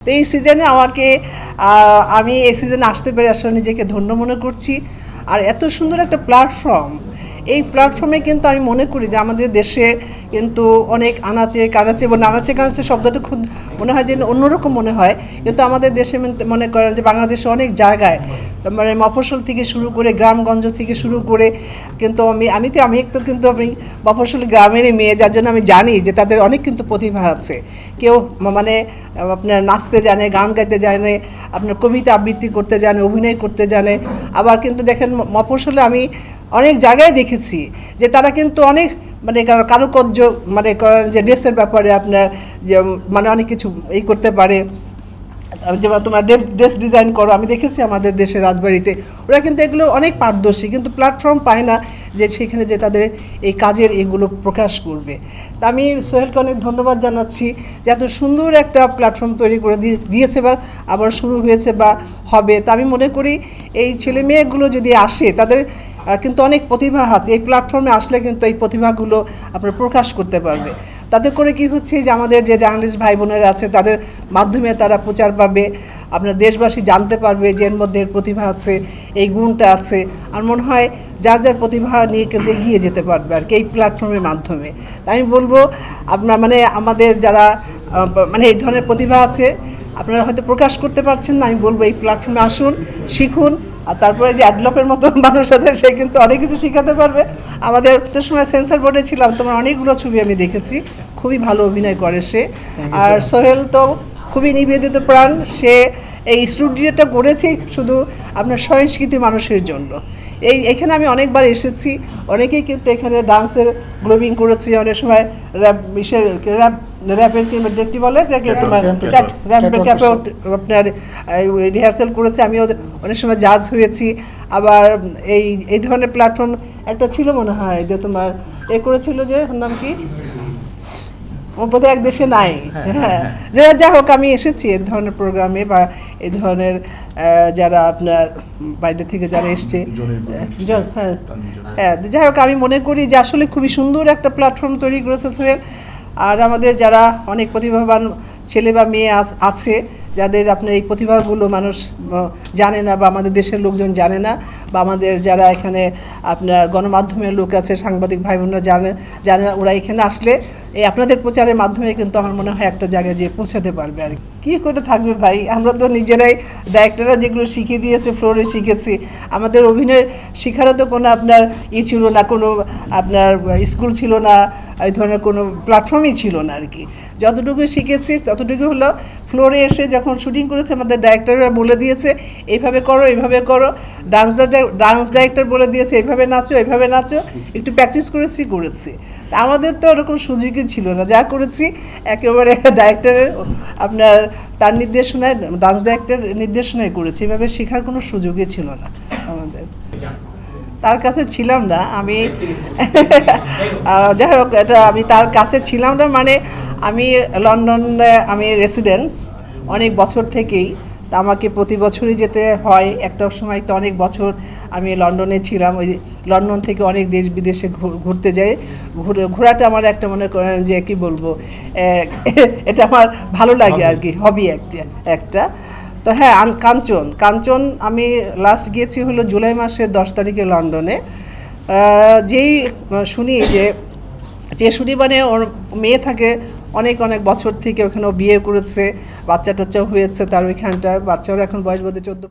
তো এই সিজনে আমাকে আমি এই সিজনে আসতে পেরে আসলে নিজেকে ধন্য মনে করছি। আর এত সুন্দর একটা প্ল্যাটফর্ম এই প্ল্যাটফর্মে কিন্তু আমি মনে করি যে আমাদের দেশে কিন্তু অনেক আনাচে, কানাচে এবং নানাচে কানাচে শব্দটা খুব মনে হয় যে অন্যরকম মনে হয়। কিন্তু আমাদের দেশে মনে করেন যে বাংলাদেশে অনেক জায়গায় মানে মফস্বল থেকে শুরু করে গ্রামগঞ্জ থেকে শুরু করে কিন্তু আমি আমি তো, আমি একটু কিন্তু আমি মফস্বল গ্রামেরই মেয়ে, যার জন্য আমি জানি যে তাদের অনেক কিন্তু প্রতিভা আছে। কেউ মানে আপনার নাচতে জানে, গান গাইতে জানে, আপনার কবিতা আবৃত্তি করতে জানে, অভিনয় করতে জানে। আবার কিন্তু দেখেন ম- মফস্বলে আমি অনেক জায়গায় দেখেছি যে তারা কিন্তু অনেক মানে কারো- কারুকার্য মানে করেন যে ড্রেসের ব্যাপারে আপনার যে মানে অনেক কিছু এই করতে পারে। যেমন তোমরা ড্রেস ডিজাইন করো, আমি দেখেছি আমাদের দেশের রাজবাড়িতে। ওরা কিন্তু এগুলো অনেক পারদর্শী, কিন্তু প্ল্যাটফর্ম পায় না যে সেখানে যে তাদের এই কাজের এগুলো প্রকাশ করবে। তা আমি সোহেলকে অনেক ধন্যবাদ জানাচ্ছি যে এত সুন্দর একটা প্ল্যাটফর্ম তৈরি করে দিয়ে- দিয়েছে বা আবার শুরু হয়েছে বা হবে। তা আমি মনে করি এই ছেলে মেয়েগুলো যদি আসে, তাদের কিন্তু অনেক প্রতিভা আছে। এই প্ল্যাটফর্মে আসলে কিন্তু এই প্রতিভাগুলো আপনার প্রকাশ করতে পারবে। তাতে করে কি হচ্ছে যে আমাদের যে জার্নালিস্ট ভাই বোনেরা আছে, তাদের মাধ্যমে তারা প্রচার পাবে। আপনার দেশবাসী জানতে পারবে যে এর মধ্যে প্রতিভা আছে, এই গুণটা আছে। আর মনে হয় যার যার প্রতিভা নিয়ে কিন্তু এগিয়ে যেতে পারবে আর কি এই প্ল্যাটফর্মের মাধ্যমে। তাই আমি বলব, আপনার মানে আমাদের যারা মানে এই ধরনের প্রতিভা আছে আপনারা হয়তো প্রকাশ করতে পারছেন না আমি বলব এই প্ল্যাটফর্মে আসুন শিখুন আর তারপরে যে অ্যাডলপের মতো মানুষ আছে সে কিন্তু অনেক কিছু শেখাতে পারবে। আমাদের একটা সময় সেন্সার বোর্ডে ছিলাম তোমার অনেকগুলো ছবি আমি দেখেছি খুবই ভালো অভিনয় করে সে। আর সোহেল তো খুবই নিবেদিত প্রাণ সে এই স্টুডিওটা করেছে শুধু আপনার সংস্কৃতি মানুষের জন্য। এই এখানে আমি অনেকবার এসেছি। অনেকেই কিন্তু এখানে ডান্সের গ্লোবিং করেছি। অনেক সময় র্যাপ ইসের র্যাপ র্যাপের কি দেখতে বলে যে তোমার র্যাপের ক্যাপে আপনার রিহার্সাল করেছি। আমিও অনেক সময় জাজ হয়েছি। আবার এই এই ধরনের প্ল্যাটফর্ম একটা ছিল মনে হয় যে তোমার এ করেছিল যে নাম কি? বোধহয় এক দেশে নাই। হ্যাঁ যাই হোক আমি এসেছি এ ধরনের প্রোগ্রামে বা এ ধরনের যারা আপনার বাইরে থেকে যারা এসছে। হ্যাঁ হ্যাঁ। যাই হোক আমি মনে করি যে আসলে খুবই সুন্দর একটা প্ল্যাটফর্ম তৈরি করেছে সোহেল। আর আমাদের যারা অনেক প্রতিভাবান ছেলে বা মেয়ে আছে যাদের আপনার এই প্রতিভাগুলো মানুষ জানে না বা আমাদের দেশের লোকজন জানে না বা আমাদের যারা এখানে আপনার গণমাধ্যমের লোক আছে, সাংবাদিক ভাই বোনরা জানে জানে না, ওরা এখানে আসলে এই আপনাদের প্রচারের মাধ্যমে কিন্তু আমার মনে হয় একটা জায়গায় যেয়ে পৌঁছাতে পারবে আর। কি। করে থাকবে ভাই? আমরা তো নিজেরাই ডাইরেক্টররা যেগুলো শিখিয়ে দিয়েছে ফ্লোরে শিখেছি। আমাদের অভিনয় শেখারও তো কোনো আপনার ই ছিল না, কোনো আপনার স্কুল ছিল না, এই ধরনের কোনো প্ল্যাটফর্মই ছিল না আর কি। যতটুকু শিখেছি, ততটুকু হলো ফ্লোরে এসে যখন শুটিং করেছে, আমাদের ডাইরেক্টররা বলে দিয়েছে, এইভাবে করো এইভাবে করো। ডান্স ডান্স ডাইরেক্টর বলে দিয়েছে, এইভাবে নাচো এইভাবে নাচো। একটু প্র্যাকটিস করেছি করেছি। আমাদের তো ওরকম সুযোগই ছিল না। যা করেছি, একেবারে ডাইরেক্টরের আপনার তার নির্দেশনায় ডান্স ডাইরেক্টর নির্দেশনায় করেছি। এভাবে শেখার কোনো সুযোগই ছিল না। তার কাছে ছিলাম না আমি যাই হোক এটা আমি তার কাছে ছিলাম না মানে আমি লন্ডনে আমি রেসিডেন্ট অনেক বছর থেকেই। তা আমাকে প্রতি বছরই যেতে হয় একটা সময় তো অনেক বছর আমি লন্ডনে ছিলাম ওই লন্ডন থেকে অনেক দেশ বিদেশে ঘুরতে যাই। ঘুরে ঘোরাটা আমার একটা মনে করেন যে কি বলব এটা আমার ভালো লাগে আর কি হবি একটা একটা। তো হ্যাঁ কাঞ্চন। কাঞ্চন আমি লাস্ট গিয়েছি হলো জুলাই মাসের দশ তারিখে লন্ডনে। যেই শুনি যে যে শুনি মানে ওর মেয়ে থাকে অনেক অনেক বছর থেকে ওখানে বিয়ে করেছে বাচ্চা টাচ্চাও হয়েছে তার ওইখানটায়। বাচ্চারও এখন বয়স বোধে চোদ্দ